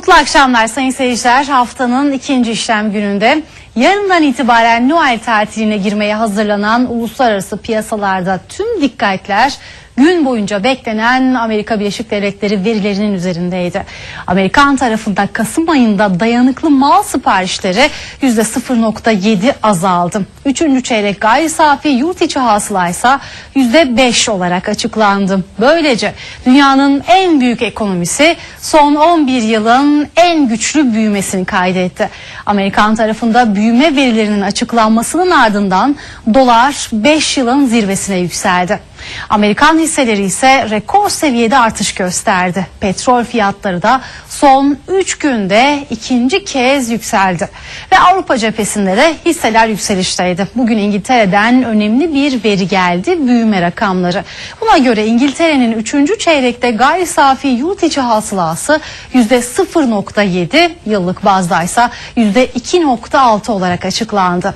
Mutlu akşamlar sayın seyirciler. Haftanın ikinci işlem gününde yarından itibaren Noel tatiline girmeye hazırlanan uluslararası piyasalarda tüm dikkatler gün boyunca beklenen Amerika Birleşik Devletleri verilerinin üzerindeydi. Amerikan tarafında Kasım ayında dayanıklı mal siparişleri %0.7 azaldı. Üçüncü çeyrek gayri safi yurt içi hasıla ise %5 olarak açıklandı. Böylece dünyanın en büyük ekonomisi son 11 yılın en güçlü büyümesini kaydetti. Amerikan tarafında büyüme verilerinin açıklanmasının ardından dolar 5 yılın zirvesine yükseldi. Amerikan hisseleri ise rekor seviyede artış gösterdi. Petrol fiyatları da son 3 günde ikinci kez yükseldi. Ve Avrupa cephesinde de hisseler yükselişteydi. Bugün İngiltere'den önemli bir veri geldi. Büyüme rakamları. Buna göre İngiltere'nin 3. çeyrekte gayri safi yurt içi hasılası %0.7 yıllık bazdaysa %2.6 olarak açıklandı.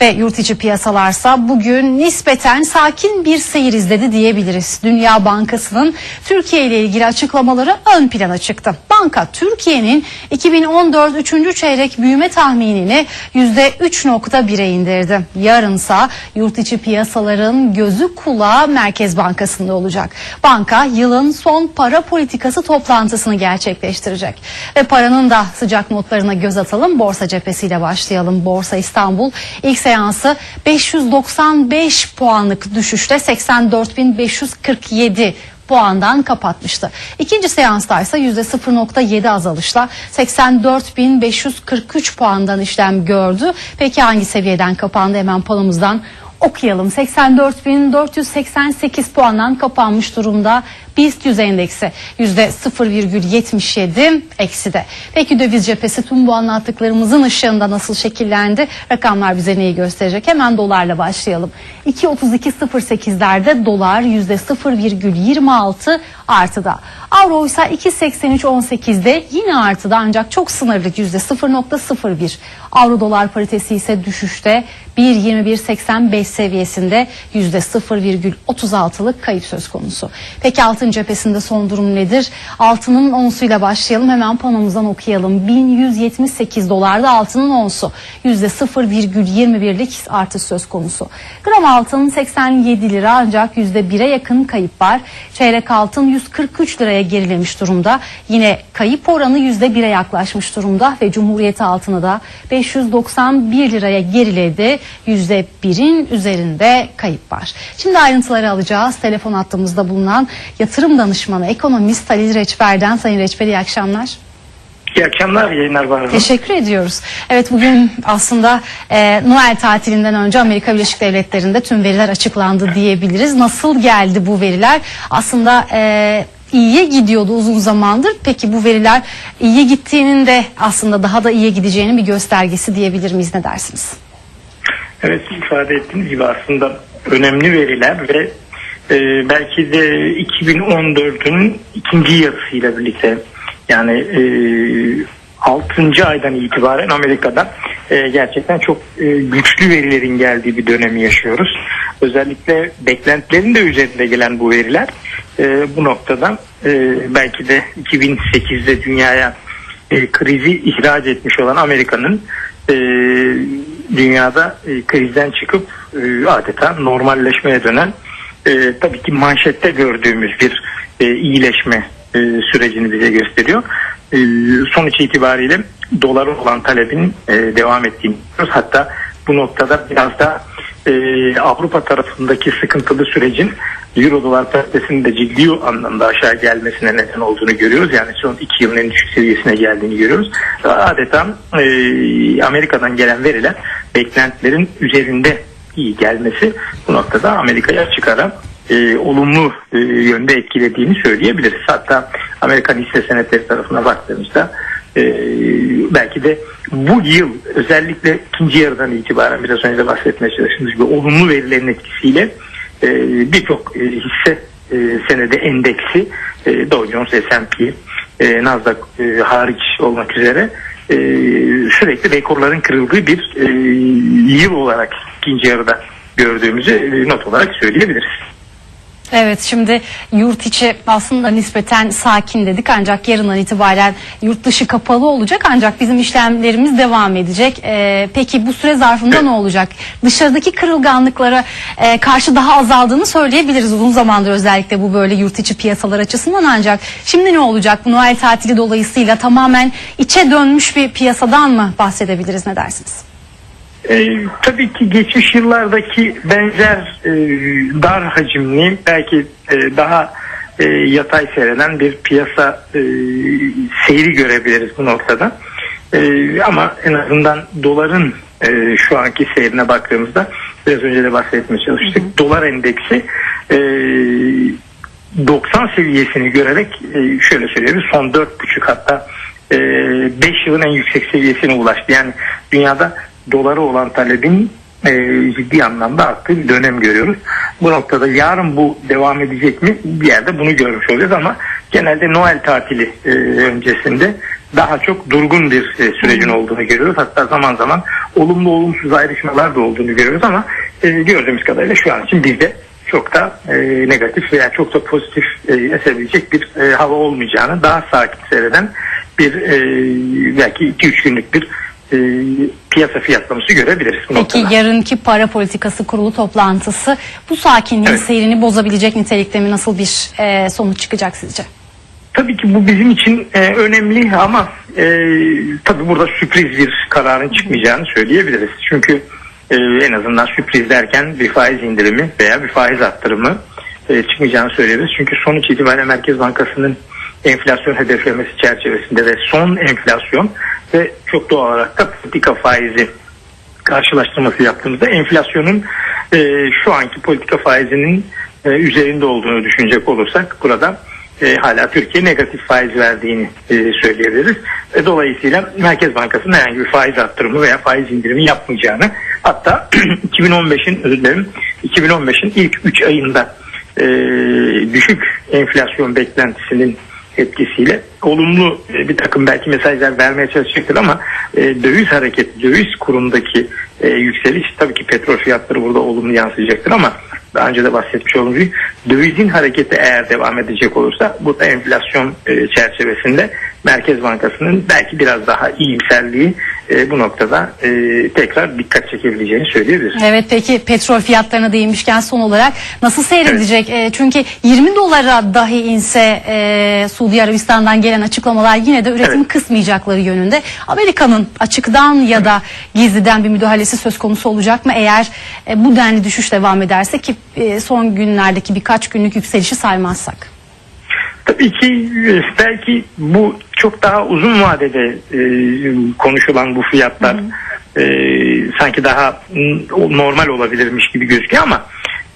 Ve yurt içi piyasalarsa bugün nispeten sakin bir seyir izledi diyebiliriz. Morris Dünya Bankası'nın Türkiye ile ilgili açıklamaları ön plana çıktı. Banka Türkiye'nin 2014 3. çeyrek büyüme tahminini %3.1'e indirdi. Yarınsa yurt içi piyasaların gözü kulağı Merkez Bankası'nda olacak. Banka yılın son para politikası toplantısını gerçekleştirecek. Ve paranın da sıcak notlarına göz atalım. Borsa cephesiyle başlayalım. Borsa İstanbul ilk seansı 595 puanlık düşüşle 84.540 47 puandan kapatmıştı. İkinci seansta ise %0.7 azalışla 84.543 puandan işlem gördü. Peki hangi seviyeden kapandı hemen palamızdan okuyalım. 84.488 puandan kapanmış durumda. BIST 100 endeksi %0,77 ekside. Peki döviz cephesi tüm bu anlattıklarımızın ışığında nasıl şekillendi? Rakamlar bize neyi gösterecek? Hemen dolarla başlayalım. 2.32.08'lerde dolar %0,26 artıda. Avro ise 2.83.18'de yine artıda ancak çok sınırlı %0.01. Avro dolar paritesi ise düşüşte 1.21.85 seviyesinde %0,36'lık kayıp söz konusu. Peki altın cephesinde son durum nedir? Altının onsuyla başlayalım. Hemen panomuzdan okuyalım. 1178 dolarda altının onsu %0,21'lik artış söz konusu. Gram altın 87 lira ancak %1'e yakın kayıp var. Çeyrek altın 143 liraya gerilemiş durumda. Yine kayıp oranı %1'e yaklaşmış durumda ve Cumhuriyet altını da 591 liraya geriledi. %1'in üzerinde kayıp var. Şimdi ayrıntıları alacağız. Telefon hattımızda bulunan yatırım danışmanı ekonomist Halil Reçber'den. Sayın Reçber iyi akşamlar. İyi akşamlar, yayınlar var. Teşekkür ediyoruz. Evet bugün aslında e, Noel tatilinden önce Amerika Birleşik Devletleri'nde tüm veriler açıklandı diyebiliriz. Nasıl geldi bu veriler? Aslında e, iyiye gidiyordu uzun zamandır. Peki bu veriler iyiye gittiğinin de aslında daha da iyiye gideceğinin bir göstergesi diyebilir miyiz? Ne dersiniz? Evet, ifade ettiğiniz gibi aslında önemli veriler ve e, belki de 2014'ün ikinci yarısıyla birlikte yani e, 6. aydan itibaren Amerika'da e, gerçekten çok e, güçlü verilerin geldiği bir dönemi yaşıyoruz. Özellikle beklentilerin de üzerinde gelen bu veriler e, bu noktada e, belki de 2008'de dünyaya e, krizi ihraç etmiş olan Amerika'nın e, dünyada e, krizden çıkıp e, adeta normalleşmeye dönen e, tabii ki manşette gördüğümüz bir e, iyileşme e, sürecini bize gösteriyor. E, sonuç itibariyle dolara olan talebin e, devam ettiğini görüyoruz. Hatta bu noktada biraz da e, Avrupa tarafındaki sıkıntılı sürecin Euro dolar paritesinin de ciddi anlamda aşağı gelmesine neden olduğunu görüyoruz. Yani son iki yılın en düşük seviyesine geldiğini görüyoruz. Adeta e, Amerika'dan gelen veriler beklentilerin üzerinde iyi gelmesi bu noktada Amerika'ya açık e, olumlu e, yönde etkilediğini söyleyebiliriz. Hatta Amerikan hisse senetleri tarafına baktığımızda e, belki de bu yıl özellikle ikinci yarıdan itibaren biraz önce de bahsetmeye çalıştığımız gibi olumlu verilerin etkisiyle e, birçok e, hisse e, senedi endeksi e, Dow Jones, S&P, e, Nasdaq e, hariç olmak üzere e, sürekli rekorların kırıldığı bir e, yıl olarak ikinci yarıda gördüğümüzü e, not olarak söyleyebiliriz. Evet şimdi yurt içi aslında nispeten sakin dedik ancak yarından itibaren yurt dışı kapalı olacak ancak bizim işlemlerimiz devam edecek. Ee, peki bu süre zarfında ne olacak? Dışarıdaki kırılganlıklara e, karşı daha azaldığını söyleyebiliriz uzun zamandır özellikle bu böyle yurt içi piyasalar açısından ancak şimdi ne olacak? Bu Noel tatili dolayısıyla tamamen içe dönmüş bir piyasadan mı bahsedebiliriz ne dersiniz? Ee, tabii ki geçmiş yıllardaki benzer e, dar hacimli belki e, daha e, yatay seyreden bir piyasa e, seyri görebiliriz bu noktada. E, ama en azından doların e, şu anki seyrine baktığımızda biraz önce de bahsetmeye çalıştık. Dolar endeksi e, 90 seviyesini görerek e, şöyle söyleyebiliriz son 4,5 hatta 5 yılın en yüksek seviyesine ulaştı. Yani dünyada dolara olan talebin e, ciddi anlamda arttığı bir dönem görüyoruz. Bu noktada yarın bu devam edecek mi bir yerde bunu görmüş olacağız ama genelde Noel tatili e, öncesinde daha çok durgun bir e, sürecin olduğunu görüyoruz. Hatta zaman zaman olumlu olumsuz ayrışmalar da olduğunu görüyoruz ama e, gördüğümüz kadarıyla şu an için bizde çok da e, negatif veya çok da pozitif e, esebilecek bir e, hava olmayacağını daha sakin seyreden bir e, belki 2-3 günlük bir e, piyasa fiyatlaması görebiliriz. Bu Peki noktada. yarınki para politikası kurulu toplantısı bu sakinliğin Evet. seyrini bozabilecek nitelikte mi nasıl bir e, sonuç çıkacak sizce? Tabii ki bu bizim için e, önemli ama e, tabii burada sürpriz bir kararın çıkmayacağını söyleyebiliriz. Çünkü e, en azından sürpriz derken bir faiz indirimi veya bir faiz arttırımı e, çıkmayacağını söyleyebiliriz. Çünkü sonuç itibariyle Merkez Bankası'nın enflasyon hedeflemesi çerçevesinde ve son enflasyon ve çok doğal olarak da politika faizi karşılaştırması yaptığımızda enflasyonun e, şu anki politika faizinin e, üzerinde olduğunu düşünecek olursak burada e, hala Türkiye negatif faiz verdiğini e, söyleyebiliriz. E, dolayısıyla Merkez Bankası'nın herhangi bir faiz arttırımı veya faiz indirimi yapmayacağını hatta 2015'in özür dilerim 2015'in ilk 3 ayında e, düşük enflasyon beklentisinin etkisiyle olumlu e, bir takım belki mesajlar vermeye çalışacaktır ama e, döviz hareketi, döviz kurundaki e, yükseliş tabii ki petrol fiyatları burada olumlu yansıyacaktır ama daha önce de bahsetmiş olduğum gibi dövizin hareketi eğer devam edecek olursa burada enflasyon e, çerçevesinde Merkez Bankası'nın belki biraz daha iyimserliği e, bu noktada e, tekrar dikkat çekebileceğini söyleyebiliriz. Evet peki petrol fiyatlarına değinmişken son olarak nasıl seyredecek? E, çünkü 20 dolara dahi inse e, Suudi Arabistan'dan gelen açıklamalar yine de üretim Evet. kısmayacakları yönünde. Amerika'nın açıktan ya da gizliden bir müdahalesi söz konusu olacak mı? Eğer e, bu denli düşüş devam ederse ki e, son günlerdeki birkaç günlük yükselişi saymazsak. Tabii ki e, belki bu çok daha uzun vadede e, konuşulan bu fiyatlar e, sanki daha normal olabilirmiş gibi gözüküyor ama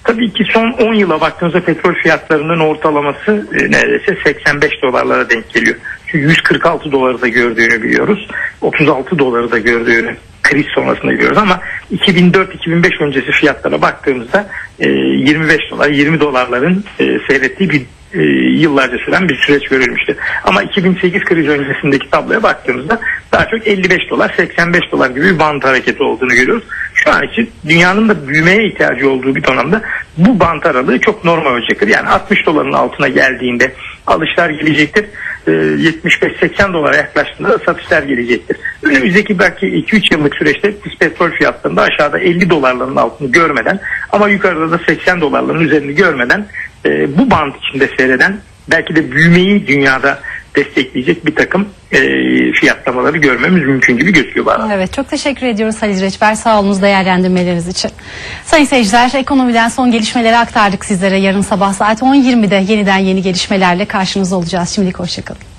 tabii ki son 10 yıla baktığımızda petrol fiyatlarının ortalaması e, neredeyse 85 dolarlara denk geliyor. Çünkü 146 doları da gördüğünü biliyoruz. 36 doları da gördüğünü kriz sonrasında görüyoruz ama 2004-2005 öncesi fiyatlara baktığımızda e, 25 dolar 20 dolarların e, seyrettiği bir e, yıllarca süren bir süreç görülmüştü. Ama 2008 kriz öncesindeki tabloya baktığımızda daha çok 55 dolar 85 dolar gibi bir bant hareketi olduğunu görüyoruz. Şu an için dünyanın da büyümeye ihtiyacı olduğu bir dönemde bu bant aralığı çok normal olacaktır. Yani 60 doların altına geldiğinde alışlar gelecektir. E, 75-80 dolara yaklaştığında da satışlar gelecektir. Önümüzdeki belki 2-3 yıllık süreçte biz petrol fiyatlarında aşağıda 50 dolarların altını görmeden ama yukarıda da 80 dolarların üzerini görmeden e, bu band içinde seyreden belki de büyümeyi dünyada destekleyecek bir takım e, fiyatlamaları görmemiz mümkün gibi gözüküyor bana. Evet çok teşekkür ediyoruz Halil Reçber sağ olunuz değerlendirmeleriniz için. Sayın seyirciler ekonomiden son gelişmeleri aktardık sizlere. Yarın sabah saat 10.20'de yeniden yeni gelişmelerle karşınızda olacağız. Şimdilik hoşçakalın.